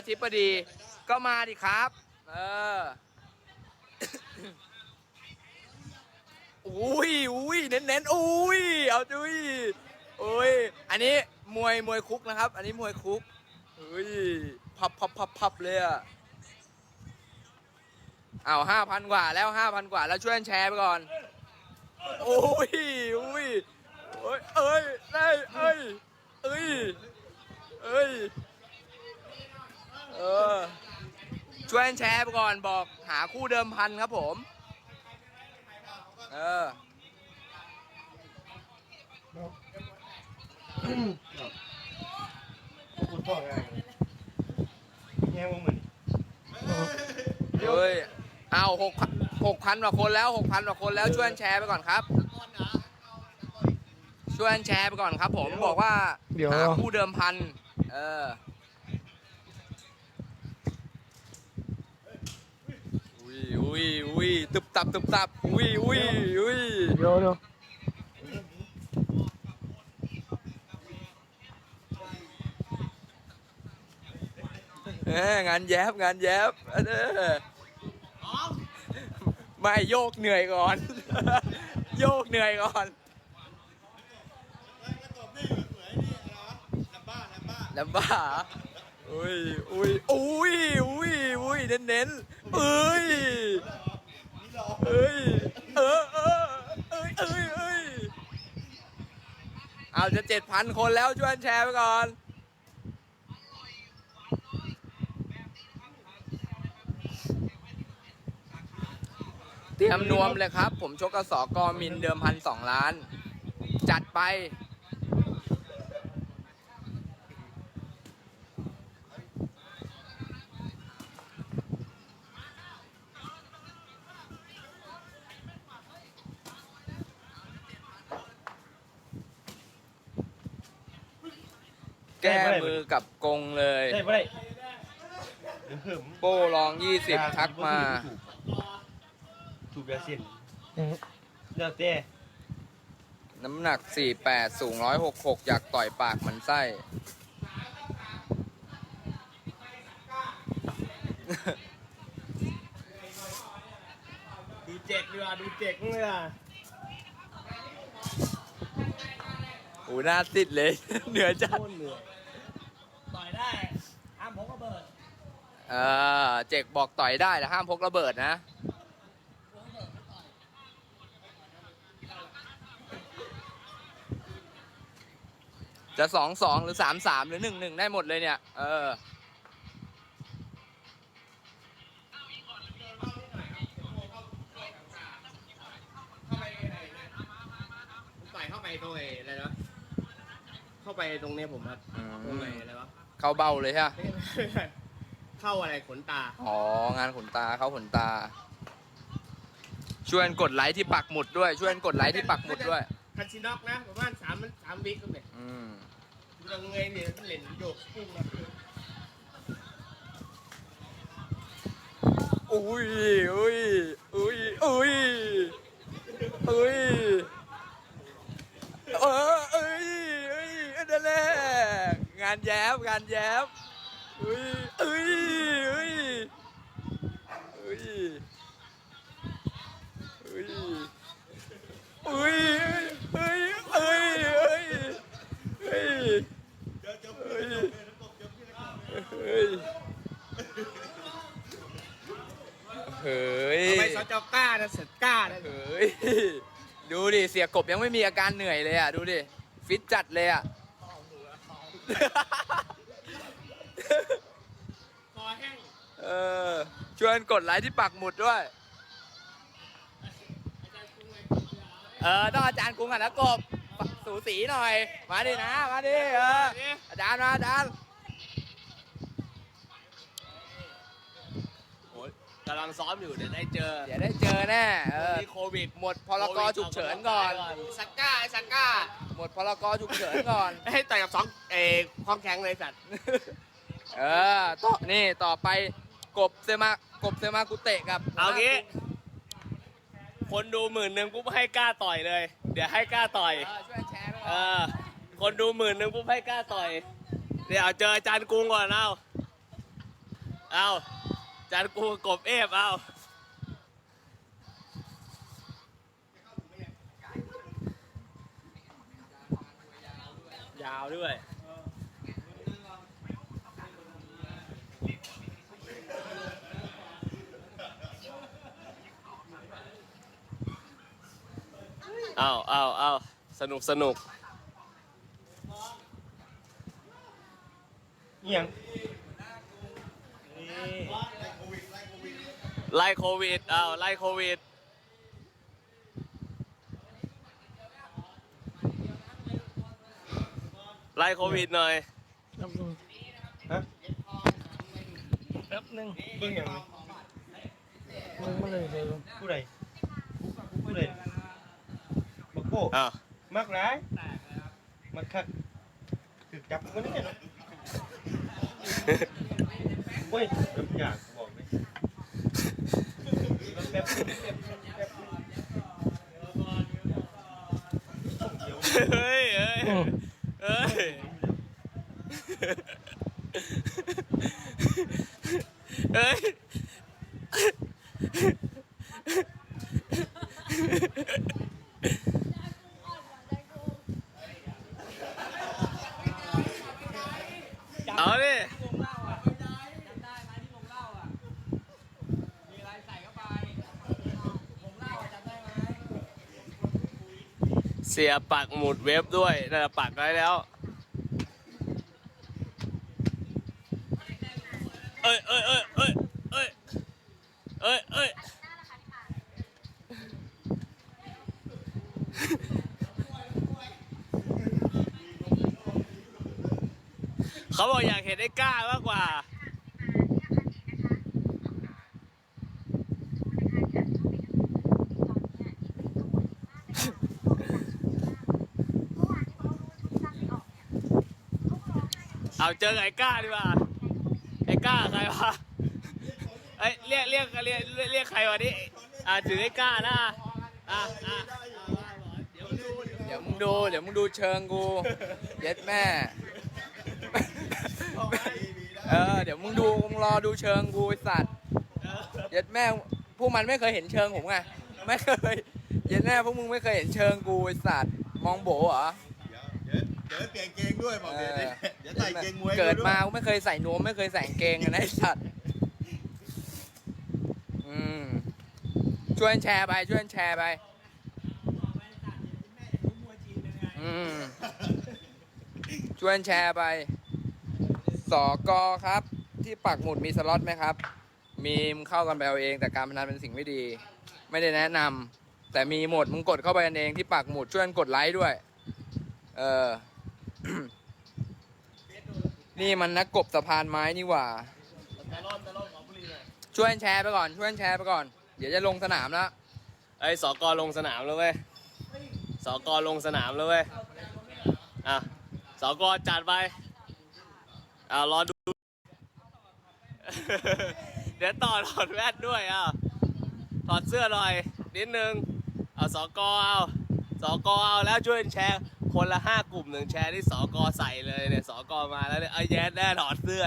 อธิบดี ก็มาดิครับ เอออุ้ยอุ้ยเน้นเน้นอุ้ยเอาจุ้ยอุ้ยอันนี้มวยมวยคุกนะครับ อันนี้มวยคุกอุ้ยพับพับพับพับเลยอะเอาห้าพันกว่าแล้วห้าพันกว่าแล้วช่วยแชร์ไปก่อนโอ้ยอุ้ยโอ้ยเอ้ยเอ้ยเอ้ยเอ้ย เออ ช่วยกันแชร์ไปก่อนบอกหาคู่เดิมพันครับผม เออ คุณพ่อไงแง่วงเหมือนเฮ้ยเอาหกหกพันกว่าคนแล้วหกพันกว่าคนแล้วช่วยกันแชร์ไปก่อนครับ ช่วยกันแชร์ไปก่อนครับ ผมบอกว่าเดี๋ยว หาคู่เดิมพัน เออ อุ้ยอุ้ยอุ้ยตึบตับตึบตับอุ้ยอุ้ยอุ้ยเดี๋ยวเดี๋ยวเอ้งานแยบงานแยบเออไม่โยกเหนื่อยก่อน โยกเหนื่อยก่อนลำบ้าอุ้ยอุ้ยอุ้ยอุ้ยอุ้ยเน้นเน้นๆ เอ้ยเอ้ยเออเออเอ้ยเอ้ยเอ้ยเอาจะเจ็ดพันคนแล้วช่วยแชร์ไปก่อนเตรียมนวมเลยครับ ผมชกกระสอกอมินเดิมพันสองล้าน จัดไป แก้มือกับกงเลย ได้ปะได้เดี๋ยวเพิ่มโป้ลองยี่สิบทักมาถูกยาสิ้นแล้วแต่น้ำหนัก 48 สูง 166 อยากต่อยปากเหมันไส้ ดูเจ็กดีกว่าดูเจ็กเลยอะโอ้หน้าติดเลย เหนือจัดโคตรเหนื่อย ต่อยได้ห้ามพกระเบิด เออเจกบอกต่อยได้แต่ห้ามพกระเบิดนะ จะสองสองหรือสามสามหรือหนึ่งหนึ่งได้หมดเลยเนี่ย เออผมต่อยเข้าไปตรงไอ้อะไรนะเข้าไปตรงเนี้ยผมครับอืมตรงไหนอะไรวะเข้าเบ้าเลยใช่ปะ เข้าอะไรขนตา อ๋อ งานขนตาเข้าขนตา ช่วยกันกดไลค์ที่ปักหมุดด้วย ช่วยกันกดไลค์ที่ปักหมุดด้วย คันชิน็อกนะประมาณสามสามวิคก็เป็นอืมตรงเงยเนี่ยเล่นโยกพุ่งมาอุ้ยอุ้ยอุ้ยอุ้ยอุ้ยเออเอ้ยเอ้ยนั่นแหละงานแย้มงานแย้ม อุ้ยเอ้ยเอ้ยเอ้ยเอ้ยเอ้ยเอ้ยเอ้ยเอ้ยเอ้ยเอ้ยเฮ้ยไปสจกล้านะเสร็จกล้านะเฮ้ยดูดิเสียกบยังไม่มีอาการเหนื่อยเลยอะ ดูดิ ฟิตจัดเลยอะ ออชวนกดไลค์ที่ปักหมุดด้วย เออต้องอาจารย์กรุงอะนะกบสูสีหน่อย มาดินะ มาดิเอออาจารย์มาอาจารย์กำลังซ้อมอยู่เดี๋ยวได้เจอ เดี๋ยวได้เจอแน่เออมีโควิด หมดพรกฉุกเฉินก่อนสักก้าสักก้า หมดพรกฉุกเฉินก่อน ให้ต่อยกับสองเอความแข็งเลยสัตว์ เออต่อนี่ต่อไป กบเซมากบเซมากุเตะกับเอางี้ คนดูหมื่นหนึ่งปุ๊บให้กล้าต่อยเลย เดี๋ยวให้กล้าต่อย เออช่วยแชร์ไปเอก่อนอคนดูหมื่นหนึ่งปุ๊บให้กล้าต่อย เดี๋ยวเจออาจารย์กรุงก่อนเอาเอาจานกูกบเอฟเอายาวด้วย เอาเอาเอาสนุกสนุกเอียงไล่โควิดเอาไล่โควิดไล่โควิดหน่อยฮะแป๊บนึงเบิ่งอย่างนี้มึงมาเลยเลยผู้ใดผู้ใดบัก โก้อ้าวมักร้ายมักคักถึกจับมันนี่เนาะโอ้ยแบบอยากบอกเลยแบบแบบแบบเดี๋ยวเฮ้ยเฮ้ยเฮ้ยเฮ้ย เอาดิ วงเล่าอะจำได้ไหมที่วงเล่าอะ มีอะไรใส่เข้าไปวงเล่าอะจำได้ไหม เสียปักหมุดเว็บด้วยน่าจะปักไว้แล้ว เอ้ยเอ้ยเอ้ยเอ้ยเอ้ยเอ้ยเอ้ยเขาบอกอยากเห็นไอ้กล้ามากกว่า เอาเจอไอ้ก้าดีกว่าไอ้ก้าใครวะไอ้ยเรียกเรียกเรียกเรียกใครวะนี่อ่าถือไอ้ก้านะอะอะเดี๋ยวมึงดูเดี๋ยวมึงดูเชิงกูเย็ดแม่เออเดี๋ยวมึงดูมึงรอดูเชิงกูไอ้สัตว์เย็ดแม่พวกมันไม่เคยเห็นเชิงผมไงไม่เคยเย็ดแม่พวกมึงไม่เคยเห็นเชิงกูไอ้สัตว์มองโบเหรอ ดี๋ยวเดี๋ยวเปลี่ยนเกงด้วยบอกเดี๋ยวเออเดี๋ยวใส่เกงมวยเกิดวยมากูไม่เคยใส่นวมไม่เคยใส่กางเกงกันนะไอ้สัตว์อืมช่วยแชร์ไปช่วยแชร์ไปอืมช่วยแชร์ไป สอกอครับ ที่ปักหมุดมีสล็อตไหมครับ มีมึงเข้ากันไปเอาเอง แต่การพนันเป็นสิ่งไม่ดี ไม่ได้แนะนำแต่มีหมดมึงกดเข้าไปกันเองที่ปักหมุดช่วยกันกดไลค์ด้วย เออ นี่มันนักกบสะพานไม้นี่หว่า ช่วยแชร์ไปก่อน ช่วยแชร์ไปก่อน เดี๋ยวจะลงสนามแล้วไอ้สกลงสนามแล้วเว้ยสกลงสนามแล้วเว้ย อะสกจัดไป อ่ารอดู เดี๋ยวต่อถอดแว่นด้วยอะถอดเสื้อหน่อยนิดนึง เอาสกเอาสกเอาแล้วช่วยแชร์ คนละห้ากลุ่มหนึ่งแชร์ที่สกอใส่เลยเนี่ยสกอมาแล้วเนี่ยไอ้แย้แน่ถอดเสื้อ